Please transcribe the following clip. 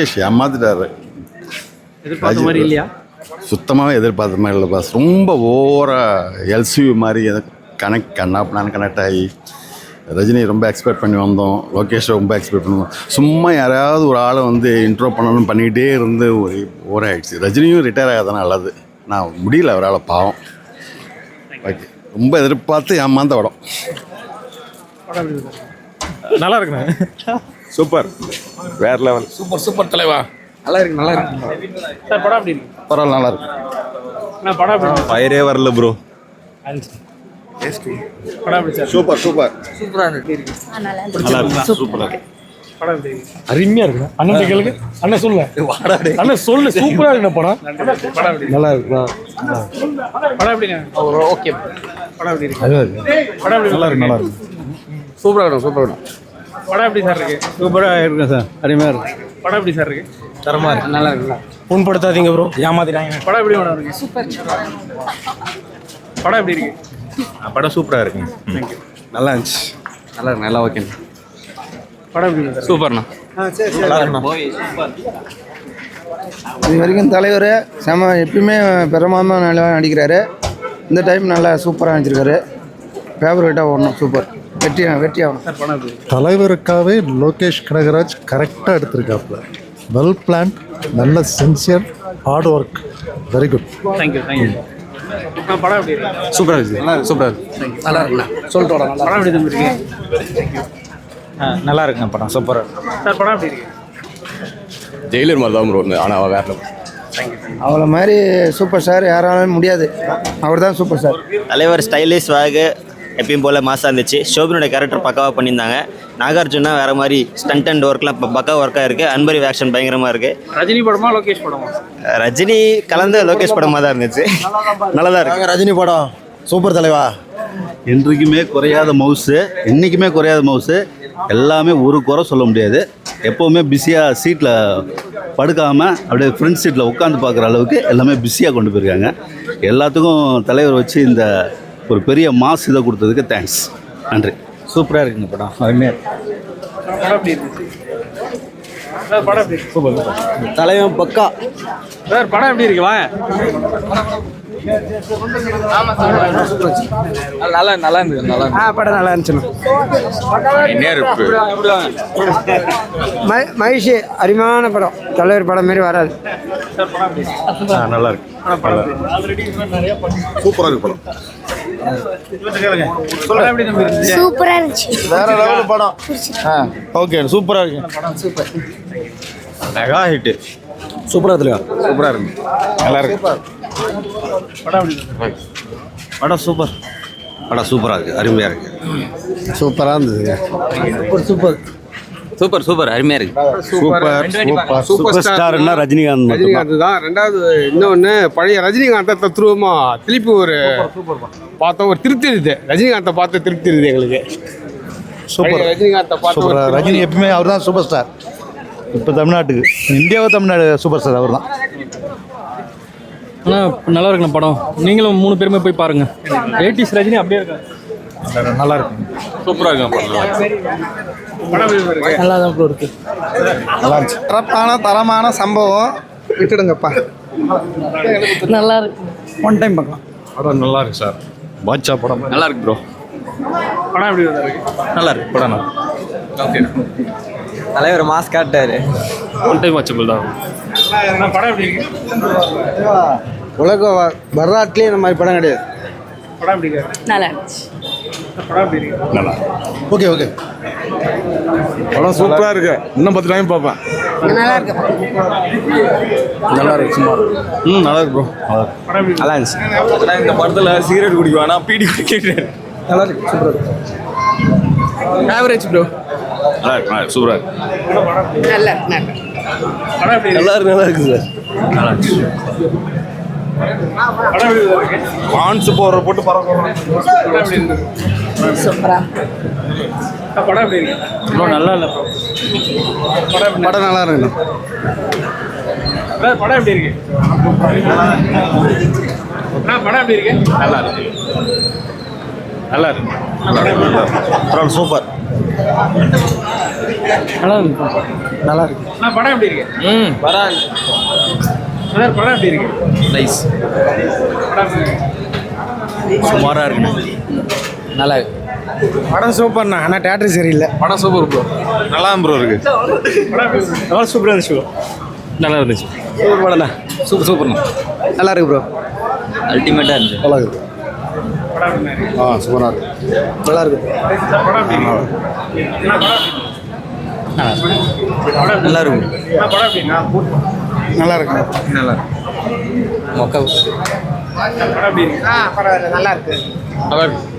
லோகேஷ் ஏமாத்திட்டாரு. மாதிரி இல்லையா? சுத்தமாகவே எதிர்பார்த்த மாதிரி இல்லை பாஸ் ரொம்ப ஓவராக எல்சிவி மாதிரி கனெக்ட் கண்ணாப்பினான்னு கனெக்ட் ஆகி ரஜினி ரொம்ப எக்ஸ்பெக்ட் பண்ணி வந்தோம். லோகேஷ் ரொம்ப எக்ஸ்பெக்ட் பண்ணுவோம் சும்மா யாராவது ஒரு ஆளை வந்து இன்ட்ரோ பண்ணணும்னு பண்ணிக்கிட்டே இருந்து ஒரு ஓவர் ஆயிடுச்சு ரஜினியும் ரிட்டையர் ஆகாதான் நல்லது. நான் முடியல அவரால் பாவம். ஓகே ரொம்ப எதிர்பார்த்து ஏமாந்த படம். நல்லா இருக்குண்ணே. சூப்பர். வேற லெவல் சூப்பர் சூப்பர் தலைவா. நல்லா இருக்கு நல்லா இருக்கு சார் படம் இருக்கு? பரவாயில்ல நல்லா இருக்கு நான் படம் இருக்கு? ஃபயரே வரல ப்ரோ சார்? Super super. நல்லா இருக்கு. சூப்பரா. இருக்கு. அருமையா இருக்கு அண்ணன் கேளுங்க. அண்ணன் சொல்லு அண்ணன் சொல்லு. சூப்பரா இருக்கு படம் நல்லா இருக்கு. படம் எப்படிங்க? ஓகே. படம் எப்படி இருக்கு? நல்லா இருக்கு. படம் எப்படி நல்லா இருக்கு நல்லா இருக்கு. சூப்பரா இருக்கும் சூப்பரா இருக்கும் படம் எப்படி சார் இருக்கு? சூப்பராக இருக்கு சார். அருமையாக இருக்கு. படம் எப்படி சார் இருக்கு? தரமாக இருக்கு. நல்லா இருக்கு புண்படுத்தாதீங்க ப்ரோ ஏமாத்திட்டாங்க படம் எப்படி மேடம் இருக்கு? சூப்பர். படம் எப்படி இருக்கு? படம் சூப்பரா இருக்கு. நல்லா இருந்துச்சு. நல்லா இருக்கு நல்லா ஓகே. படம் எப்படி சூப்பர்ண்ணா. இது வரைக்கும் தலைவர் செம எப்பயுமே பிரமாதமாக நல்லா நடிக்கிறாரு. இந்த டைம் நல்லா சூப்பராக நடிச்சிருக்காரு. ஃபேவரட்டாக ஓடணும் சூப்பர். வெற்றி வெற்றி ஆகணும். இருக்கு. தலைவருக்காகவே லோகேஷ் கனகராஜ் கரெக்டாக எடுத்திருக்காப்புல. வெல் பிளான் நல்ல sincere hard work very good thank you thank you இருக்கு? சூப்பரா இருக்கு. நல்லா சூப்பரா இருக்கு. நல்லா இருக்குண்ணா. சொல்லிட்டு வரலாம் படம் எப்படி தம்பி இருக்கு நல்லா இருக்குங்க படம். சூப்பராக சார் படம் எப்படி இருக்கு? ஜெயிலர் மாதிரி தான் ப்ரோ ஆனால் வேற மாதிரி சூப்பர் ஸ்டார் யாராலும் முடியாது. அவர் தான் சூப்பர் ஸ்டார் தலைவர் ஸ்டைலிஷ் வாகு எப்பயும் போல் மாசாக இருந்துச்சு. ஷோபினோட கேரக்டர் பக்காவாக பண்ணியிருந்தாங்க. நாகார்ஜுனா வேறு மாதிரி ஸ்டண்ட் அண்ட் ஒர்க்லாம் இப்போ பக்கா ஒர்க்காக இருக்குது அன்பரி ஆக்ஷன் பயங்கரமாக இருக்குது ரஜினி படமா லோகேஷ் படமா? ரஜினி கலந்து லோகேஷ் படமாக தான் இருந்துச்சு. நல்லா தான் இருக்கு ரஜினி படம். சூப்பர் தலைவா. என்றைக்குமே குறையாத மவுஸு என்றைக்குமே குறையாத மவுஸு எல்லாமே ஒரு குறை சொல்ல முடியாது. எப்போவுமே பிஸியாக சீட்டில் படுக்காமல் அப்படியே ஃப்ரண்ட் சீட்டில் உட்காந்து பார்க்குற அளவுக்கு எல்லாமே பிஸியாக கொண்டு போயிருக்காங்க. எல்லாத்துக்கும் தலைவர் வச்சு இந்த ஒரு பெரிய மாஸ் இதை கொடுத்ததுக்கு தேங்க்ஸ் நன்றி. சூப்பராக இருக்குங்க படம். அருமையாக தலைவன் பக்கா. சார் படம் எப்படி இருக்கு? வாங்க. நல்லா நல்லா இருந்தது நல்லா ஆ படம் நல்லா இருந்துச்சுண்ணா. மகிழ்ச்சி. அருமையான படம். தலைவர் படம் மாரி வராது. சார் படம் எப்படி இருக்கு நல்லா இருக்கு சூப்பரா இருக்கு படம். சூப்பரா இருந்துச்சு. வேற லெவல் படம். ஓகே சூப்பராக இருக்கு. மெகா ஹிட் சூப்பராக இருக்குல்ல சூப்பரா இருக்கு. நல்லா இருக்கு. படம் சூப்பர். படம் சூப்பரா இருக்கு. அருமையா இருக்கு. சூப்பராக இருந்ததுங்க. Super super. சூப்பர் அருமையா இருக்கு. Super super. சூப்பர். ஸ்டார்னா ரஜினிகாந்த் ரஜினிகாந்த் தான். ரெண்டாவது இன்னொன்று பழைய ரஜினிகாந்தை தத்ரூபமா திருப்பி ஒரு பார்த்தோம் ஒரு திருப்தி இருக்குது ரஜினிகாந்தை பார்த்து திருப்தி இருக்குது எங்களுக்கு. சூப்பர். ரஜினிகாந்தை பார்த்து சூப்பர். ரஜினி எப்பவுமே அவர் தான் சூப்பர் ஸ்டார் இப்போ தமிழ்நாட்டுக்கு. இந்தியாவை தமிழ்நாடு சூப்பர் ஸ்டார் அவர் தான் ஆனால் நல்லா இருக்குண்ணா படம். நீங்களும் மூணு பேருமே போய் பாருங்க. எயிட்டிஸ் ரஜினி அப்படியே இருக்காங்க நல்லா இருக்கு. சூப்பரா இருக்கு படம் இருக்கு நல்லா தான் ப்ரோ இருக்கு. நல்லா இருந்துச்சு. சிறப்பான தரமான சம்பவம். விட்டுடுங்கப்பா. நல்லா இருக்கு. ஒன் டைம் பார்க்கலாம். படம் நல்லா இருக்கு சார். பாட்சா படம். நல்லா இருக்கு ப்ரோ படம் எப்படி இருக்கு? நல்லா இருக்கு. படம் நல்லா ஓகே தலைவர் மாஸ் காட்டாரு ஒன் டைம் வாட்சபிள் தான். படம் எப்படி இருக்கு? உலக வரலாற்றுலேயே இந்த மாதிரி படம் கிடையாது. படம் எப்படி நல்லா இருந்துச்சு. நல்லா. Okay okay. படம் சூப்பரா இருக்கு. இன்னும் பத்து டைம் பார்ப்பேன். நல்லா இருக்கு. நல்லா இருக்கு சும்மா ம் நல்லா இருக்கு ப்ரோ நல்லா இருந்துச்சு. இந்த படத்துல சிகரெட் குடிக்க வேணாம் பீடி குடிக்கிறேன். நல்லா இருக்கு சூப்பர் ஆவரேஜ் ப்ரோ நல்லா இருக்கு நல்லா இருக்கு சூப்பரா இருக்கு. நல்லா இருக்கு நல்லா இருக்கு. நல்லா இருக்கு நல்லா இருக்கு சார் நல்லா இருக்கு இருக்கு. பான்ஸ் போடுற போட்டு பறக்க படம் எப்படி இருக்கு சூப்பரா. சார், படம் எப்படி இருக்கு? ப்ரோ நல்லா இல்லை ப்ரோ. படம் படம் நல்லா இருக்குண்ணா படம் எப்படி இருக்கு? அண்ணா, படம் எப்படி இருக்கு? நல்லா இருக்கு. நல்லா இருக்கு. படம் சூப்பர். நல்லா இருக்கு நல்லா இருக்கு. அண்ணா படம் எப்படி இருக்கு? ம். சார் படம் எப்படி இருக்கு? நைஸ் படம் எப்படி இருக்கு? நல்லா இருக்கு படம் சூப்பர்ண்ணா ஆனால் தேட்டர் சரியில்லை. படம் சூப்பர் ப்ரோ நல்லா ப்ரோ இருக்கு. இருக்கு? நல்லா சூப்பராக இருந்துச்சு நல்லா இருந்துச்சு. சூப்பர் படம்ண்ணா. சூப்பர் சூப்பர்ண்ணா நல்லா இருக்கு ப்ரோ அல்டிமேட்டாக இருந்துச்சு. நல்லா இருக்கு? ஆ சூப்பராக இருக்குது நல்லா இருக்கு. இருக்கு? இருக்கு? நல்லா இருக்கு? இருக்கு? நல்லா இருக்கு. நல்லா மொக்க. இருக்கு ஆ பரவாயில்ல. நல்லா இருக்கு. நல்லா இருக்கு.